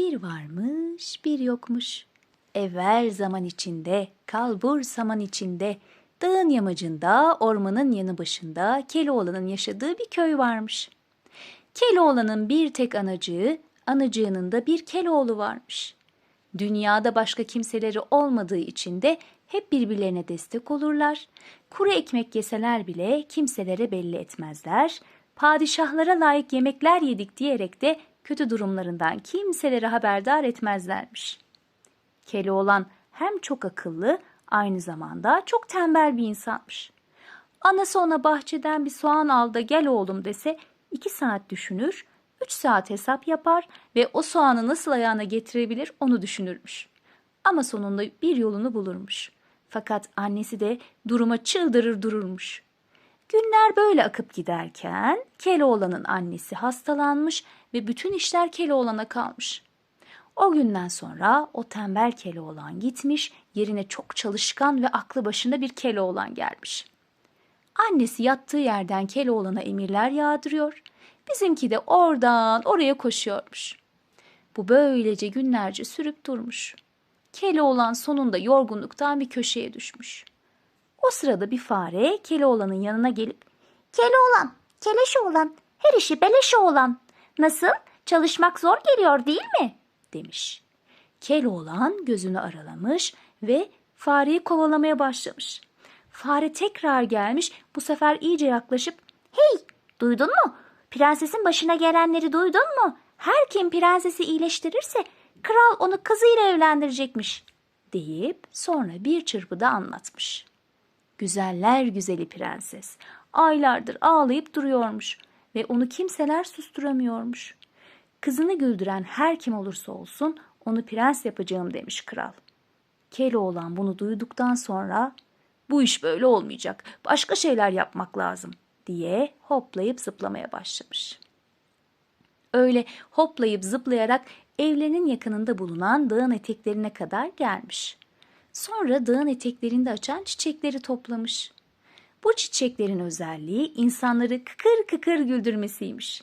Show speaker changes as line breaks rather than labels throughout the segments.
Bir varmış, bir yokmuş. Evvel zaman içinde, kalbur saman içinde, dağın yamacında, ormanın yanı başında Keloğlan'ın yaşadığı bir köy varmış. Keloğlan'ın bir tek anacığı, anacığının da bir Keloğlu varmış. Dünyada başka kimseleri olmadığı için de hep birbirlerine destek olurlar. Kuru ekmek yeseler bile kimselere belli etmezler. Padişahlara layık yemekler yedik diyerek de kötü durumlarından kimselere haberdar etmezlermiş. Keloğlan hem çok akıllı aynı zamanda çok tembel bir insanmış. Anası ona bahçeden bir soğan al da gel oğlum dese iki saat düşünür, üç saat hesap yapar ve o soğanı nasıl ayağına getirebilir onu düşünürmüş. Ama sonunda bir yolunu bulurmuş. Fakat annesi de duruma çıldırır dururmuş. Günler böyle akıp giderken Keloğlan'ın annesi hastalanmış ve bütün işler Keloğlan'a kalmış. O günden sonra o tembel Keloğlan gitmiş, yerine çok çalışkan ve aklı başında bir Keloğlan gelmiş. Annesi yattığı yerden Keloğlan'a emirler yağdırıyor. Bizimki de oradan oraya koşuyormuş. Bu böylece günlerce sürüp durmuş. Keloğlan sonunda yorgunluktan bir köşeye düşmüş. O sırada bir fare Keloğlan'ın yanına gelip
Keloğlan, keleş oğlan, her işi beleş oğlan. Nasıl? Çalışmak zor geliyor değil mi?
demiş. Keloğlan gözünü aralamış ve fareyi kovalamaya başlamış. Fare tekrar gelmiş bu sefer iyice yaklaşıp
Hey, duydun mu? Prensesin başına gelenleri duydun mu? Her kim prensesi iyileştirirse kral onu kızıyla evlendirecekmiş.
deyip sonra bir çırpıda anlatmış. Güzeller güzeli prenses aylardır ağlayıp duruyormuş ve onu kimseler susturamıyormuş. Kızını güldüren her kim olursa olsun onu prens yapacağım demiş kral. Keloğlan bunu duyduktan sonra bu iş böyle olmayacak başka şeyler yapmak lazım diye hoplayıp zıplamaya başlamış. Öyle hoplayıp zıplayarak evlerinin yakınında bulunan dağın eteklerine kadar gelmiş. Sonra dağın eteklerinde açan çiçekleri toplamış. Bu çiçeklerin özelliği insanları kıkır kıkır güldürmesiymiş.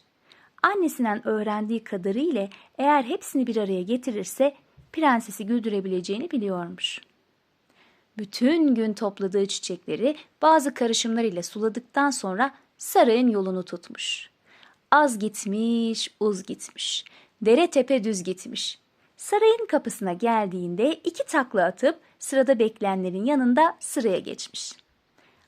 Annesinden öğrendiği kadarıyla eğer hepsini bir araya getirirse prensesi güldürebileceğini biliyormuş. Bütün gün topladığı çiçekleri bazı karışımlar ile suladıktan sonra sarayın yolunu tutmuş. Az gitmiş, uz gitmiş. Dere tepe düz gitmiş. Sarayın kapısına geldiğinde iki takla atıp sırada bekleyenlerin yanında sıraya geçmiş.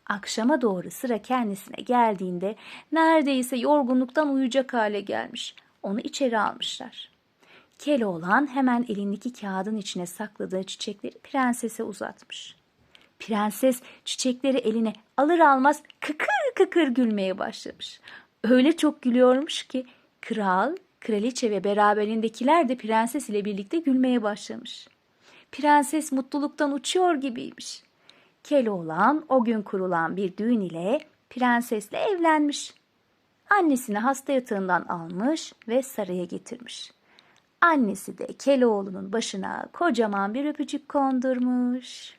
Akşama doğru sıra kendisine geldiğinde neredeyse yorgunluktan uyuyacak hale gelmiş. Onu içeri almışlar. Keloğlan hemen elindeki kağıdın içine sakladığı çiçekleri prensese uzatmış. Prenses çiçekleri eline alır almaz kıkır kıkır gülmeye başlamış. Öyle çok gülüyormuş ki kral, kraliçe ve beraberindekiler de prenses ile birlikte gülmeye başlamış. Prenses mutluluktan uçuyor gibiymiş. Keloğlan o gün kurulan bir düğün ile prensesle evlenmiş. Annesini hasta yatağından almış ve saraya getirmiş. Annesi de Keloğlu'nun başına kocaman bir öpücük kondurmuş.